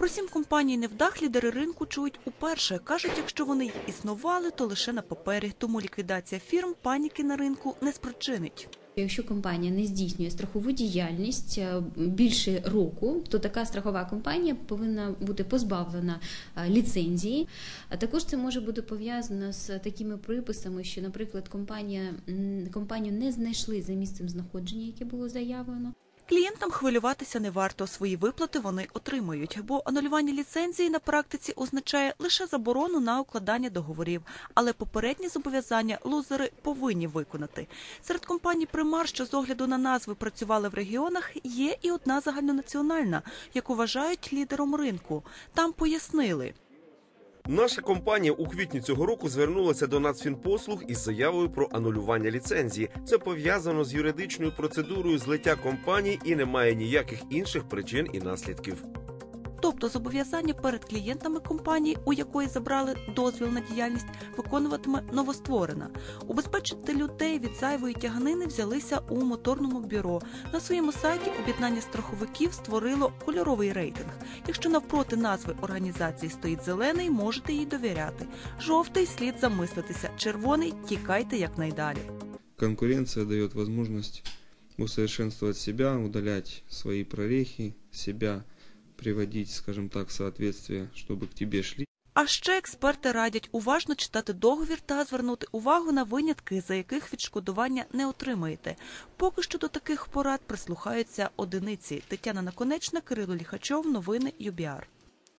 Про сім компаній невдах лідери ринку чують уперше. Кажуть, якщо вони існували, то лише на папері. Тому ліквідація фірм паніки на ринку не спричинить. Якщо компанія не здійснює страхову діяльність е, більше року, то така страхова компанія повинна бути позбавлена е, ліцензії. А також це може бути пов'язано з такими приписами, що, наприклад, компанія компанію не знайшли за місцем знаходження, яке було заявлено. Клієнтам хвилюватися не варто. Свої виплати вони отримують, бо анулювання ліцензії на практиці означає лише заборону на укладання договорів, але попередні зобов'язання лузери повинні виконати. Серед компаній Примар, що з огляду на назви працювали в регіонах, є і одна загальнонаціональна, яку вважають лідером ринку. Там пояснили. Наша компанія у квітні цього року звернулася до Нацфінпослуг із заявою про анулювання ліцензії. Це пов'язано з юридичною процедурою злиття компаній і немає ніяких інших причин і наслідків. Тобто зобов'язання перед клієнтами компанії, у якої забрали дозвіл на діяльність, виконуватиме новостворена. Убезпечити людей від зайвої тяганини взялися у моторному бюро. На своєму сайті об'єднання страховиків створило кольоровий рейтинг. Якщо навпроти назви організації стоїть зелений, можете їй довіряти. Жовтий слід замислитися, червоний тікайте якнайдалі. Конкуренция дает возможность усовершенствовать себя, удалять свои прорехи, себя приводить, скажем так, соответствие, чтобы к тебе шли. А ще експерти радять уважно читати договір та звернути увагу на винятки, за яких відшкодування не отримаєте. Поки що до таких порад прислухаються одиниці. Тетяна Наконечна, Кирило Ліхачов, новини ЮБІАР.